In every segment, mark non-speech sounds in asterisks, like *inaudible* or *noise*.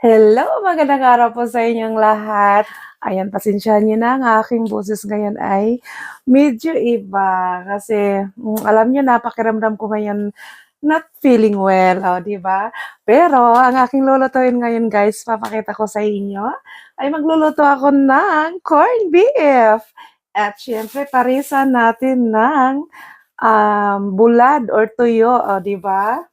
Hello, magandang araw po sa inyong lahat. Ayan, pasensyahan niyo na ang aking boses ngayon ay medyo iba kasi mm, alam niyo na pakiramdam ko ngayon not feeling well, oh, di ba? Pero ang aking lulutuin ngayon guys, papakita ko sa inyo, ay magluluto ako ng corned beef. At syempre, parisan natin ng um, bulad or tuyo, oh, di ba?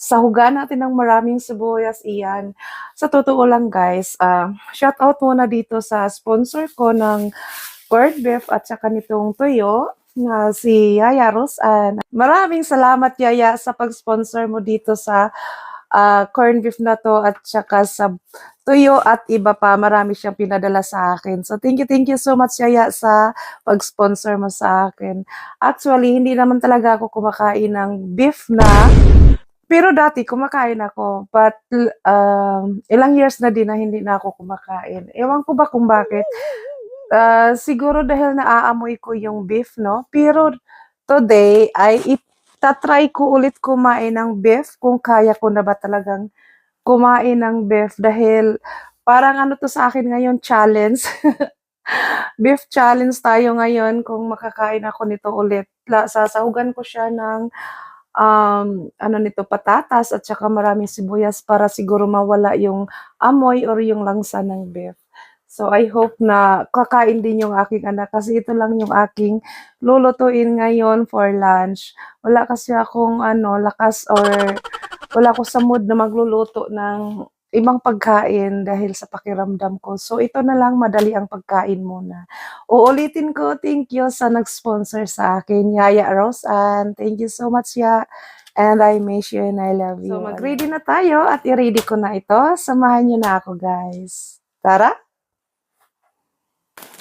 Sahugan natin ng maraming sibuyas iyan. Sa totoo lang guys, ah, shout out muna dito sa sponsor ko ng corned beef at saka nitong tuyo na si Yaya Rosan. Maraming salamat Yaya sa pag-sponsor mo dito sa ah, corned beef na to at saka sa tuyo at iba pa. Marami siyang pinadala sa akin. So thank you, thank you so much Yaya sa pag-sponsor mo sa akin. Actually, hindi naman talaga ako kumakain ng beef na pero dati kumakain ako, but um, ilang years na din na hindi na ako kumakain. Ewan ko ba kung bakit. Ah, siguro dahil naaamoy ko yung beef, no? Pero today ay itatry ko ulit kumain ng beef kung kaya ko na ba talagang kumain ng beef dahil parang ano to sa akin ngayon, challenge. *laughs* beef challenge tayo ngayon kung makakain ako nito ulit. Sasahugan ko siya ng um, ano nito, patatas at saka maraming sibuyas para siguro mawala yung amoy or yung langsa ng beef. So I hope na kakain din yung aking anak kasi ito lang yung aking lulutuin ngayon for lunch. Wala kasi akong ano, lakas or wala ko sa mood na magluluto ng ibang pagkain dahil sa pakiramdam ko. So ito na lang, madali ang pagkain muna. Uulitin ko, thank you sa nag-sponsor sa akin, Yaya Rosan. Thank you so much, Ya. And I miss you and I love you. So mag-ready na tayo at i-ready ko na ito. Samahan niyo na ako, guys. Tara!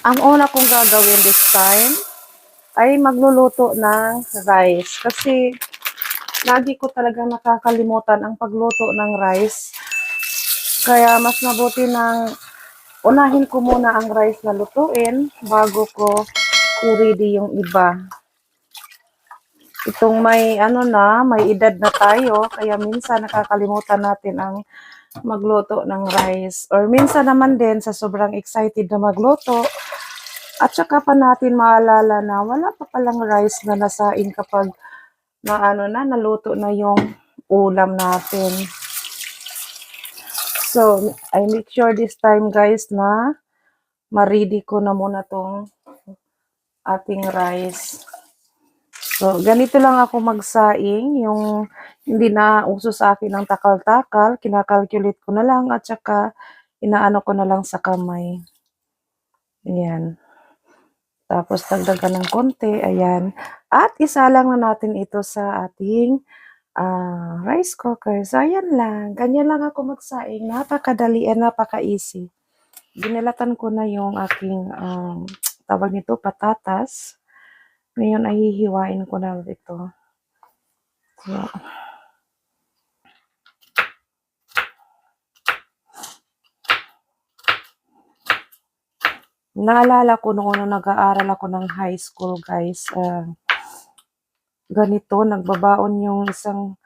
Ang una kong gagawin this time ay magluluto ng rice. Kasi lagi ko talagang nakakalimutan ang pagluto ng rice. Kaya mas mabuti ng unahin ko muna ang rice na lutuin bago ko i-ready yung iba. Itong may ano na, may edad na tayo, kaya minsan nakakalimutan natin ang magluto ng rice. Or minsan naman din sa sobrang excited na magluto, at saka pa natin maalala na wala pa palang rice na nasain kapag na ano na, naluto na yung ulam natin. So, I make sure this time guys na ma-ready ko na muna tong ating rice. So, ganito lang ako magsaing, yung hindi na uso sa akin ng takal-takal, kinakalculate ko na lang at saka inaano ko na lang sa kamay. Ayan. Tapos dagdagan ng konti, ayan. At isa lang na natin ito sa ating ah, rice cooker. So, ayan lang. Ganyan lang ako magsaing. Napakadali and napaka-easy. Ginalatan ko na yung aking um, tawag nito, patatas. Ngayon ay ko na ito. So, naalala ko noon nung nag-aaral ako ng high school, guys. ah, ganito, nagbabaon yung isang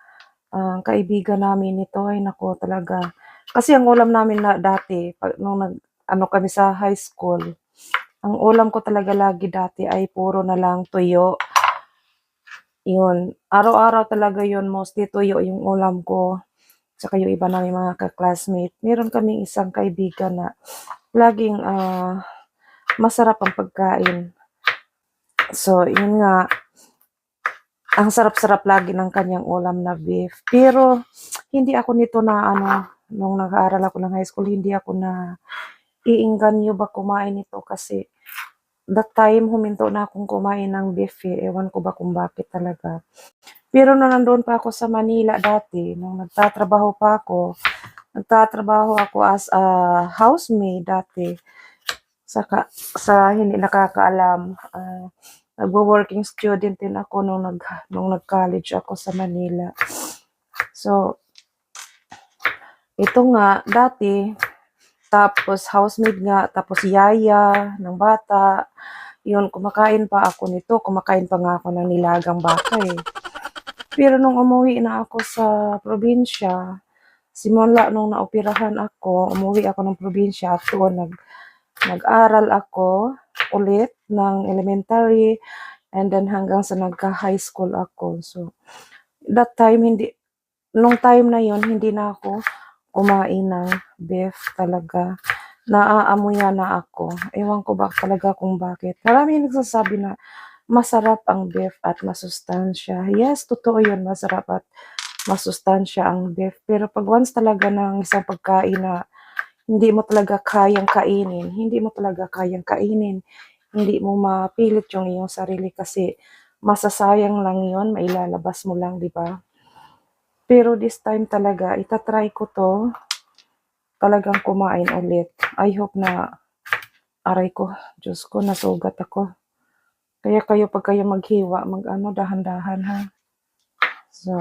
ah, kaibigan namin nito. Ay, nako talaga. Kasi ang ulam namin na dati, nung nag, ano kami sa high school, ang ulam ko talaga lagi dati ay puro na lang tuyo. Yun. Araw-araw talaga yun, mostly tuyo yung ulam ko. Tsaka yung iba namin mga ka-classmate. Meron kaming isang kaibigan na laging ah, masarap ang pagkain. So, yun nga, ang sarap-sarap lagi ng kanyang ulam na beef. Pero, hindi ako nito na ano, nung nag-aaral ako ng high school, hindi ako na iingganyo ba kumain ito kasi that time huminto na akong kumain ng beef eh. Ewan ko ba kung bakit talaga. Pero nung nandun pa ako sa Manila dati, nung nagtatrabaho pa ako, nagtatrabaho ako as a housemaid dati sa, ka- sa hindi nakakaalam. ah, nagwo-working student din ako nung nag nung nag-college ako sa Manila. So, ito nga dati tapos housemaid nga tapos yaya ng bata. Yun, kumakain pa ako nito, kumakain pa nga ako ng nilagang baka eh. Pero nung umuwi na ako sa probinsya, simula nung naoperahan ako, umuwi ako ng probinsya to, nag, nag-aral ako ulit ng elementary and then hanggang sa nagka-high school ako. So, that time, hindi, nung time na yon hindi na ako kumain ng beef talaga. Naaamuyan na ako. Ewan ko ba talaga kung bakit. Marami nagsasabi na masarap ang beef at masustansya. Yes, totoo yun, masarap at masustansya ang beef. Pero pag once talaga ng isang pagkain na hindi mo talaga kayang kainin, hindi mo talaga kayang kainin, hindi mo mapilit yung iyong sarili kasi masasayang lang yun, mailalabas mo lang, di ba? Pero this time talaga, itatry ko to talagang kumain ulit. I hope na aray ko, Diyos ko, nasugat ako. Kaya kayo pag kayo maghiwa, mag ano, dahan-dahan ha. So,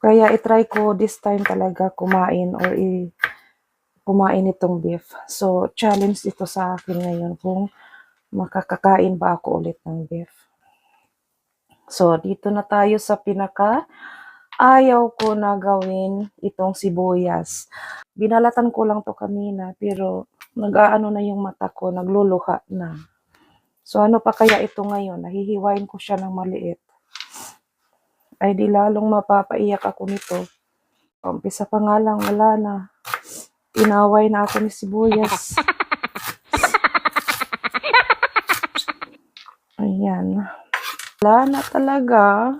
kaya itry ko this time talaga kumain or i kumain itong beef. So, challenge ito sa akin ngayon kung makakakain ba ako ulit ng beef. So, dito na tayo sa pinaka ayaw ko na gawin itong sibuyas. Binalatan ko lang to kanina pero nag-aano na yung mata ko, nagluluha na. So, ano pa kaya ito ngayon? Nahihiwain ko siya ng maliit. Ay di lalong mapapaiyak ako nito. Umpisa pa nga lang, wala na. Inaway na ako ni sibuyas. Ayan. Wala na talaga.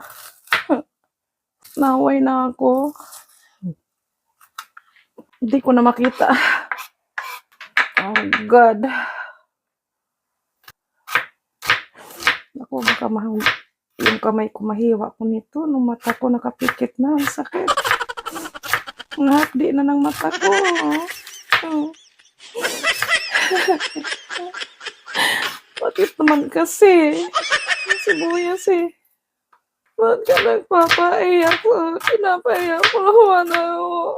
Naway na ako. Hindi ko na makita. Oh God. Ako, baka mahal. Yung kamay ko mahiwa ko nito. Nung mata ko nakapikit na. Ang sakit. Nahakdi na ng mata ko. Oh. Bakit naman kasi? Ang Sibuyas eh. Ba't ka nagpapaiyak ko? Pinapaiyak ko naman ako.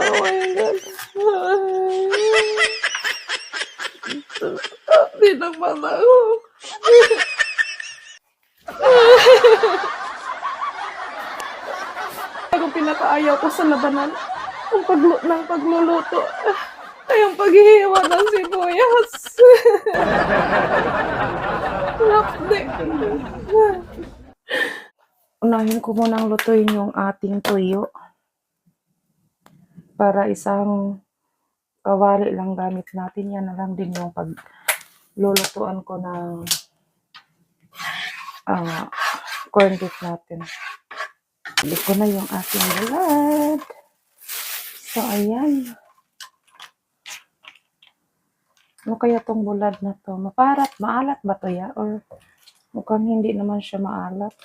oh my God. Hindi naman ako. Ang pinakaayaw ko sa labanan, ang paglu ng pagluluto, ay ang paghihiwa ng sibuyas. *laughs* Lakdi. Unahin ko munang lutuin yung ating tuyo. Para isang kawali lang gamit natin. Yan na lang din yung paglulutuan ko ng ah corned beef natin. Bili ko na yung ating bulad. So, ayan. Ano kaya tong bulad na to? Maparat, maalat ba to ya? Or mukhang hindi naman siya maalat.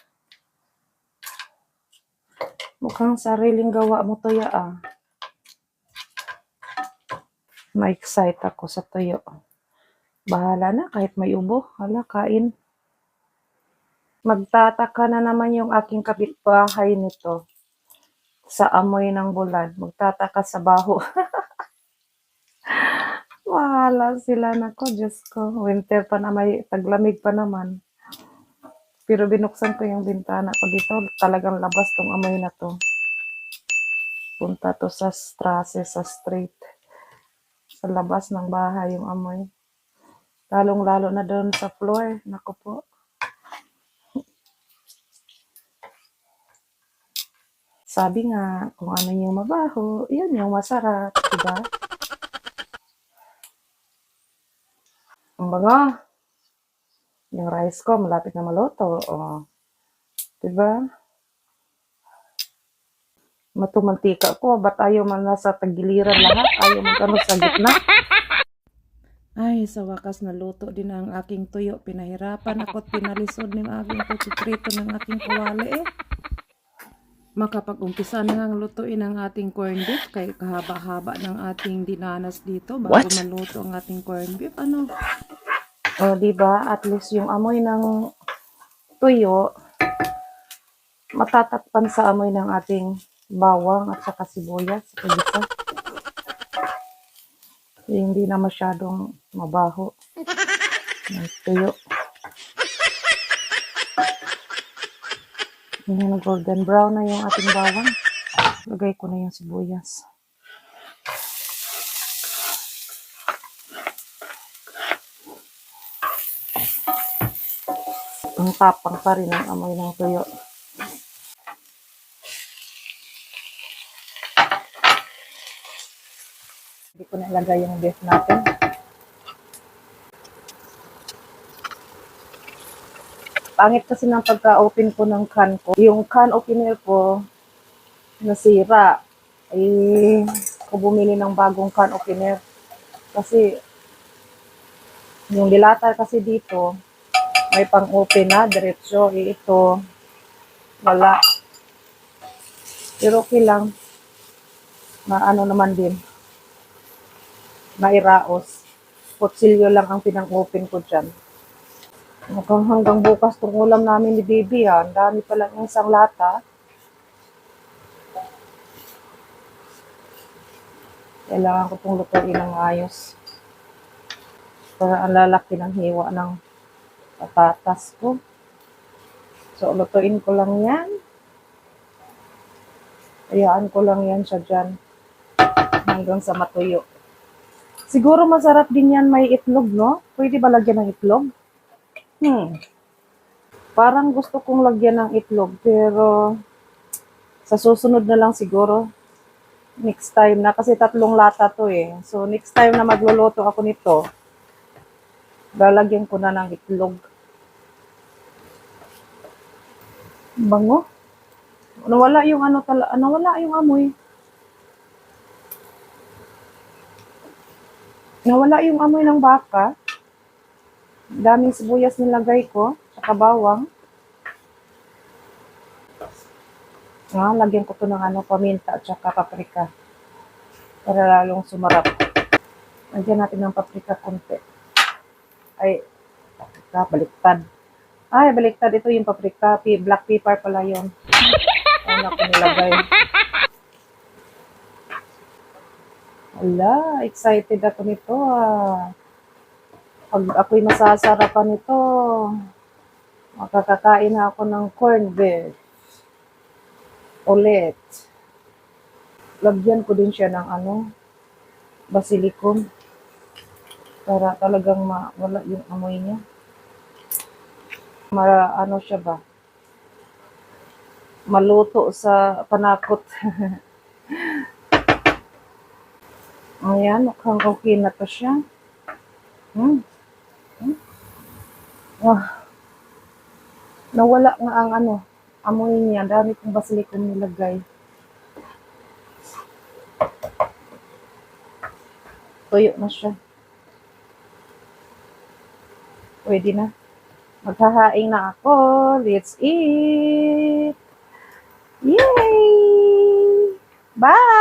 Mukhang sariling gawa mo to ya ah. Ma-excite ako sa tuyo. Bahala na kahit may ubo. Hala, kain. Magtataka na naman yung aking kapitbahay nito sa amoy ng bulad. Magtataka sa baho. *laughs* Wala sila na ko, Diyos ko. Winter pa na may taglamig pa naman. Pero binuksan ko yung bintana ko dito. Talagang labas tong amoy na to. Punta to sa strasse, sa street. Sa labas ng bahay yung amoy. Lalong-lalo na doon sa floor. Naku po. Sabi nga, kung ano yung mabaho, yun yung masarap, diba? Ang baga, yung rice ko, malapit na maluto. O, diba? Matumantika ko, ba't ayaw man nasa tagiliran lahat? Ayaw man kano sa gitna? Ay, sa wakas naluto din ang aking tuyo. Pinahirapan ako at pinalisod ng aking kutsitrito ng aking kawali eh. Makapag-umpisa na nga lutuin ang ating corned beef kay kahaba-haba ng ating dinanas dito bago What? maluto ang ating corned beef. Ano? O, di ba? At least yung amoy ng tuyo matatakpan sa amoy ng ating bawang at saka sibuyas isa. Hindi na masyadong mabaho ng tuyo. Ayan, golden brown na yung ating bawang. Lagay ko na yung sibuyas. Ang tapang pa rin ang amoy ng tuyo. Hindi ko nalagay yung beef natin. Pangit kasi ng pagka-open ko ng can ko. Yung can opener ko, nasira. Eh, ako bumili ng bagong can opener. Kasi, yung dilatar kasi dito, may pang-open na, diretsyo. Eh, ito, wala. Pero okay lang. Maano naman din. Mairaos. Kutsilyo lang ang pinang-open ko dyan. Mukhang hanggang bukas tong ulam namin ni Baby ah. Ang dami pa lang yung isang lata. Kailangan ko itong lutuin ng ayos. Para ang lalaki ng hiwa ng patatas ko. So, lutuin ko lang yan. Hayaan ko lang yan siya dyan. Hanggang sa matuyo. Siguro masarap din yan may itlog, no? Pwede ba lagyan ng itlog? Hmm. Parang gusto kong lagyan ng itlog, pero sa susunod na lang siguro. Next time na, kasi tatlong lata to eh. So, next time na magluluto ako nito, lalagyan ko na ng itlog. Bango. Nawala yung ano tala, nawala yung amoy. Nawala yung amoy ng baka. Daming sibuyas nilagay ko, saka bawang. Ah, lagyan ko to ng ano, paminta at saka paprika. Para lalong sumarap. Lagyan natin ng paprika konti. Ay, paprika, baliktad. Ay, baliktad. Ito yung paprika. Black pepper pala yun. Ano ko nilagay. Ala, excited ako nito ah. Pag ako'y masasarapan nito, makakakain na ako ng corned beef. Ulit. Lagyan ko din siya ng ano, basilicum. Para talagang mawala yung amoy niya. Mara, ano siya ba? Maluto sa panakot. *laughs* Ayan, mukhang okay na to siya. Hmm. Wah. Nawala nga ang ano, amoy niya. Dami kong basilicum nilagay. Tuyo na siya. Pwede na. Maghahaing na ako. Let's eat! Yay! Bye!